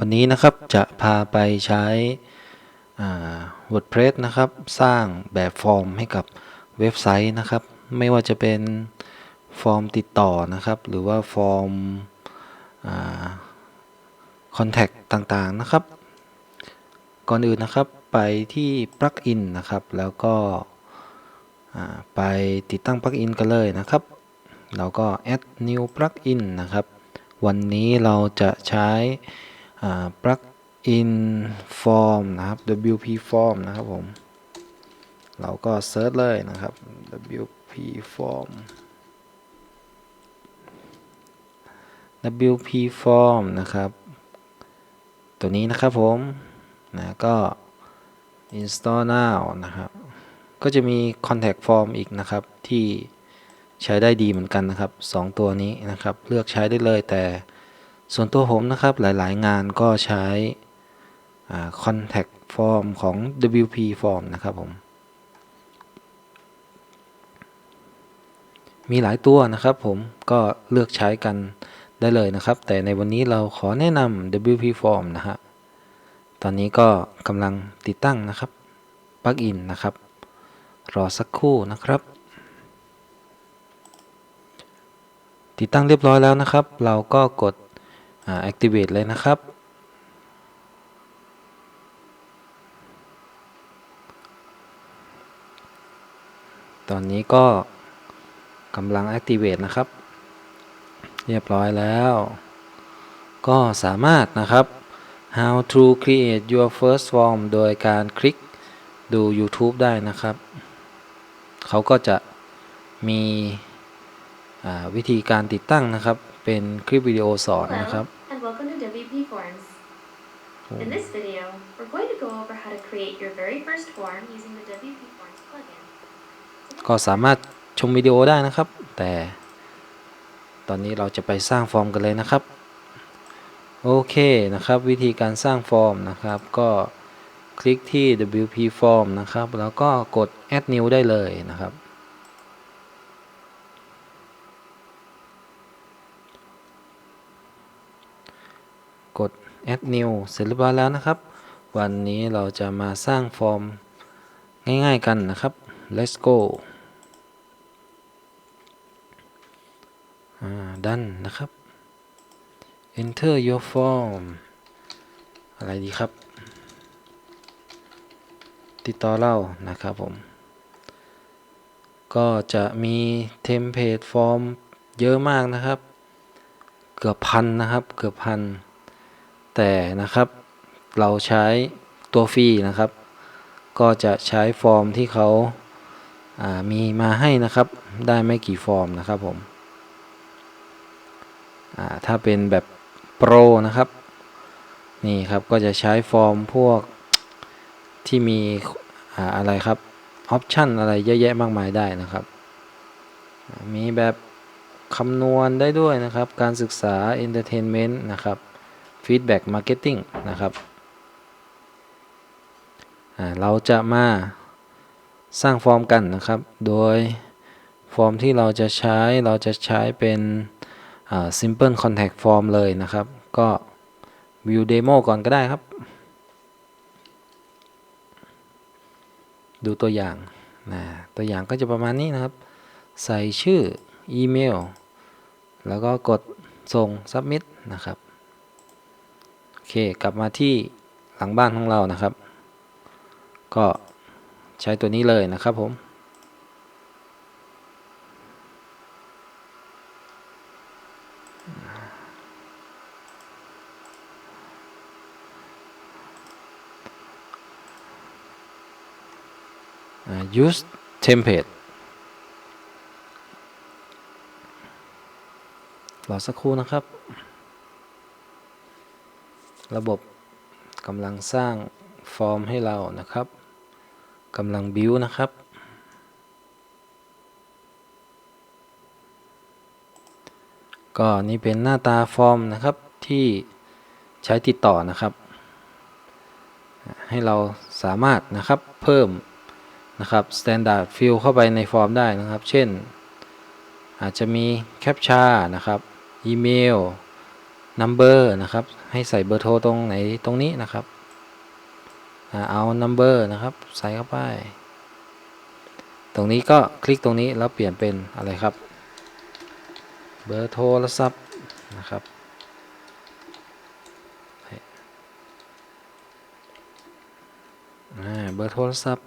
วันนี้นะครับจะพาไปใช้ WordPress นะครับ สร้างแบบฟอร์มให้กับเว็บไซต์นะครับ ไม่ว่าจะเป็นฟอร์มติดต่อนะครับ หรือว่าฟอร์มคอนแทคต่างๆนะครับ ก่อนอื่นนะครับไปที่ปลั๊กอินนะครับ แล้วก็ไปติดตั้งปลั๊กอินกันเลยนะครับ เราก็ add new plugin นะครับ วันนี้เราจะใช้ ปลั๊กอิน form นะครับ WP form นะครับผม เราก็เซิร์ชเลยนะครับ WP form WP form นะครับ ตัวนี้นะครับผมนะก็ install now นะครับ ก็จะมี contact form อีกนะครับ ที่ใช้ได้ดีเหมือนกันนะครับ 2 ตัวนี้นะครับ เลือกใช้ได้เลยแต่ ส่วนตัวผมนะครับหลายๆ งานก็ใช้ contact form ของ WP form นะครับผม มีหลายตัวนะครับผมก็เลือกใช้กันได้เลยนะครับ แต่ในวันนี้เราขอแนะนำ WP form นะฮะตอนนี้ก็กำลังติดตั้งนะครับปลั๊กอินนะครับ รอสักครู่นะครับ ติดตั้งเรียบร้อยแล้วนะครับ เราก็กด activate เลยนะครับ ตอนนี้ก็กำลัง activate นะครับ เรียบร้อยแล้ว ก็สามารถนะครับ how to create your first form โดยการคลิกดู YouTube ได้นะครับ เขาก็จะมีวิธีการติดตั้งนะครับ เป็นคลิปวิดีโอสอนนะครับ Hello, and welcome to WP Forms. In this video, we're going to go over how to create your very first form using the WP Forms plugin. ก็สามารถชมวิดีโอได้นะครับ แต่ตอนนี้เราจะไปสร้างฟอร์มกันเลยนะครับ โอเคนะครับ วิธีการสร้างฟอร์มนะครับ ก็คลิกที่ WP Form นะครับ แล้วก็กด Add New ได้เลยนะครับ กด Add New เสร็จเรียบร้อยแล้วนะครับ วันนี้เราจะมาสร้างฟอร์มง่าย ๆ กันนะครับ let's go ดันนะครับ enter your form อะไรดีครับ ติดต่อเรานะครับผม ก็จะมีเทมเพลตฟอร์มเยอะมากนะครับ เกือบพันนะครับ เกือบพัน แต่นะครับ เราใช้ตัวฟรีนะครับ ก็จะใช้ฟอร์มที่เขาามีมาให้นะครับ ได้ไม่กี่ฟอร์มนะครับผมถ้าเป็นแบบโปรนะครับ นี่ครับก็จะใช้ฟอร์มพวกที่มีอะไรครับออปชันอะไรเยอะแยะมากมายได้นะครับ มีแบบคำนวณได้ด้วยนะครับ การศึกษา Entertainment นะครับ Feedback Marketing นะครับ เราจะมาสร้างฟอร์มกันนะครับ โดยฟอร์มที่เราจะใช้เราจะใช้เป็น simple contact form เลยนะครับ ก็ view demo ก่อนก็ได้ครับ ดูตัวอย่างนะตัวอย่างก็จะประมาณนี้นะครับ ใส่ชื่ออีเมล แล้วก็กดส่ง submit นะครับ เคกลับมาที่หลังบ้านของเรานะครับ ก็ใช้ตัวนี้เลยนะครับผม use template รอสักครู่นะครับ ระบบกำลังสร้างฟอร์มให้เรานะครับกำลังบิวนะครับ ก็นี่เป็นหน้าตาฟอร์มนะครับที่ใช้ติดต่อนะครับ ให้เราสามารถนะครับเพิ่มนะครับ standard field เข้าไปในฟอร์มได้นะครับ เช่น อาจจะมีแคปชานะครับ อีเมล number นะครับ ให้ใส่เบอร์โทรตรงไหนตรงนี้นะครับอ่าเอา number นะครับ ใส่เข้าไป ตรงนี้ก็คลิกตรงนี้แล้วเปลี่ยนเป็นอะไรครับ เบอร์โทรศัพท์นะครับเบอร์โทรศัพท์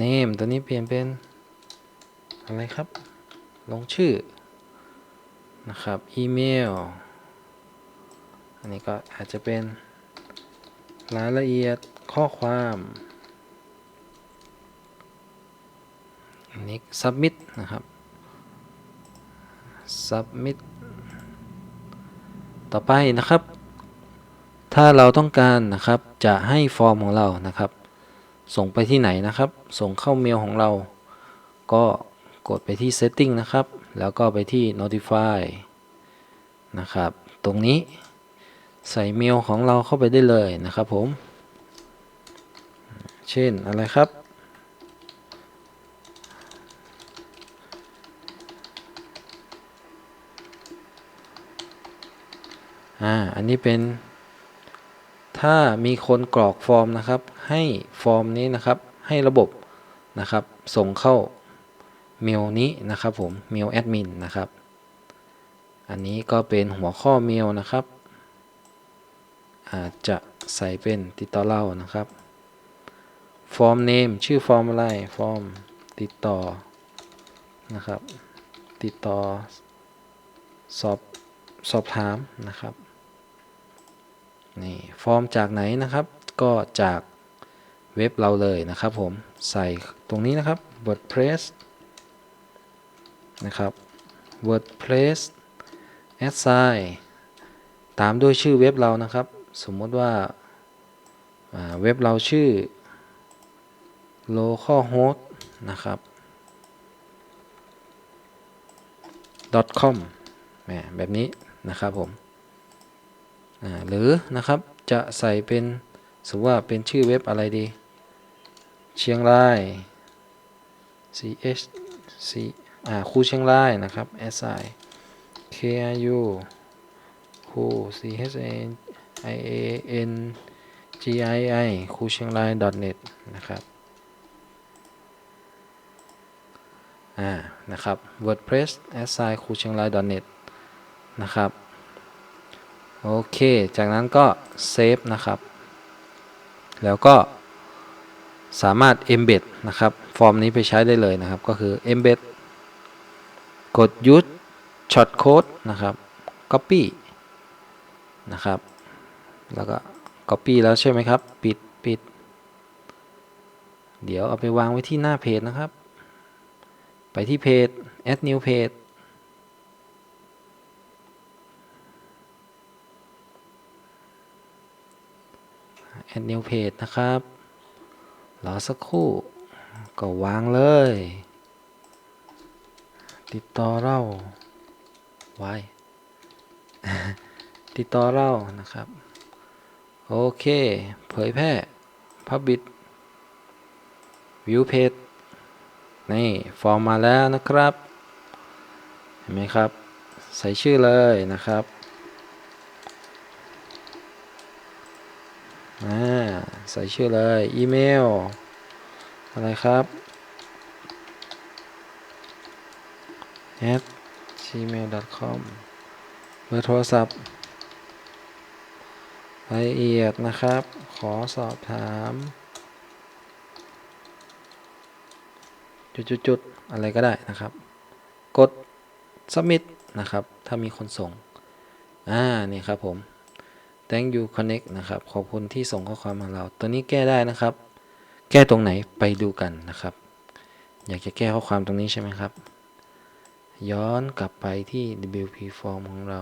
name ตัวนี้เปลี่ยนเป็น อะไรครับ ลงชื่อ นะครับ อีเมล อันนี้ก็อาจจะเป็นรายละเอียดข้อความ อันนี้ submit นะครับ submit ต่อไปนะครับ ถ้าเราต้องการนะครับจะให้ฟอร์มของเรานะครับ ส่งไปที่ไหนนะครับ ส่งเข้าเมลของเรา ก็กดไปที่ setting นะครับ แล้วก็ไปที่ notify นะครับ ตรงนี้ใส่เมลของเราเข้าไปได้เลยนะครับผม เช่นอะไรครับ อ่า อันนี้เป็น ถ้ามีคนกรอกฟอร์มนะครับ ให้ฟอร์มนี้นะครับ ให้ระบบนะครับ ส่งเข้า เมลนี้นะครับผมเมลแอดมินนะครับ อันนี้ก็เป็นหัวข้อเมลนะครับ อาจจะใส่เป็นติดต่อเรานะครับฟอร์มเนมชื่อฟอร์มอะไรฟอร์มติดต่อนะครับ ติดต่อสอบสอบถามนะครับนี่ฟอร์มจากไหนนะครับ ก็จากเว็บเราเลยนะครับผมใส่ตรงนี้นะครับ WordPress นะครับ WordPress assign ตามด้วยชื่อเว็บเรานะครับ สมมติว่าาเว็บเราชื่อ localhost นะครับ .com แหมแบบนี้นะครับผมหรือนะครับจะใส่เป็นสมมติว่าเป็นชื่อเว็บอะไรดี เชียงราย ch c อ่าครูเชียงรายนะครับ s i k r u ครู c h a i a n g i i ครูเชียงราย net นะครับอ่านะครับ wordpress s i ครูเชียงราย net นะครับโอเค จากนั้นก็เซฟนะครับ แล้วก็สามารถ embed นะครับ ฟอร์มนี้ไปใช้ได้เลยนะครับ ก็คือ embed กด use short code นะครับ copy นะครับ แล้วก็ copy แล้วใช่ไหมครับ ปิดปิด เดี๋ยวเอาไปวางไว้ที่หน้าเพจนะครับ ไปที่เพจ add new page add new page นะครับรอสักครู่ ก็วางเลย ติดต่อเราไว้ติดต่อเรานะครับ โอเค เผยแพร่ Public View Page นี่ ฟอร์มมาแล้วนะครับ เห็นไหมครับ ใส่ชื่อเลยนะครับอ่าใส่ชื่อเลย อีเมล อะไรครับ at gmail.com เบอร์โทรศัพท์รายละเอียดนะครับ ขอสอบถาม จุดๆๆอะไรก็ได้นะครับ กด submit นะครับ ถ้ามีคนส่ง อ่า นี่ครับผม thank you connect นะครับ ขอบคุณที่ส่งข้อความมาเรา ตัวนี้แก้ได้นะครับ แก้ตรงไหนไปดูกันนะครับ อยากจะแก้ข้อความตรงนี้ใช่ไหมครับ ย้อนกลับไปที่ WP form ของเรา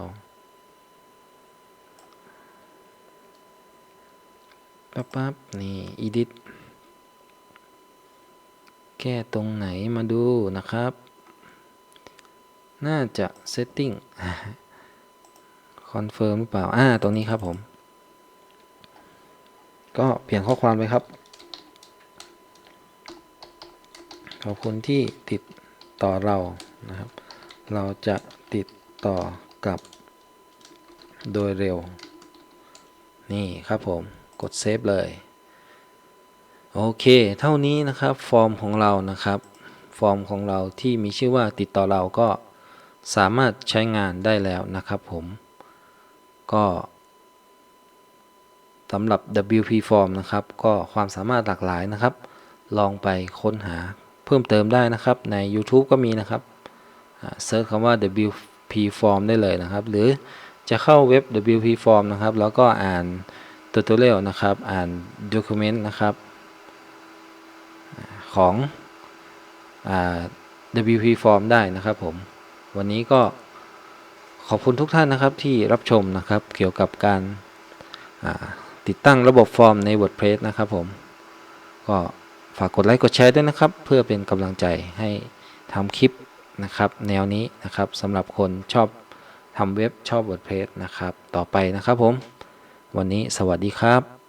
ปั๊บปั๊บนี่ edit แก้ตรงไหนมาดูนะครับ น่าจะ setting confirm หรือเปล่า อ่า ตรงนี้ครับผม ก็เปลี่ยนข้อความไปครับ ขอบคุณที่ติดต่อเรานะครับ เราจะติดต่อกับโดยเร็ว นี่ครับผมกดเซฟเลย โอเค เท่านี้นะครับฟอร์มของเรานะครับ ฟอร์มของเราที่มีชื่อว่าติดต่อเราก็สามารถใช้งานได้แล้วนะครับผม ก็สำหรับ WP Form นะครับ ก็ความสามารถหลากหลายนะครับ ลองไปค้นหาเพิ่มเติมได้นะครับ ใน YouTube ก็มีนะครับ เซิร์ชคำว่า WP Form ได้เลยนะครับ หรือจะเข้าเว็บ WP Form นะครับ แล้วก็อ่าน tutorial นะครับ อ่าน document นะครับ ของอ WP Form ได้นะครับผม วันนี้ก็ขอบคุณทุกท่านนะครับที่รับชมนะครับเกี่ยวกับการติดตั้งระบบฟอร์มใน WordPress นะครับผม ก็ฝากกดไลค์กดแชร์ด้วยนะครับ เพื่อเป็นกำลังใจให้ทำคลิป นะครับแนวนี้นะครับสำหรับคนชอบทำเว็บชอบ WordPress นะครับ ต่อไปนะครับผม วันนี้สวัสดีครับ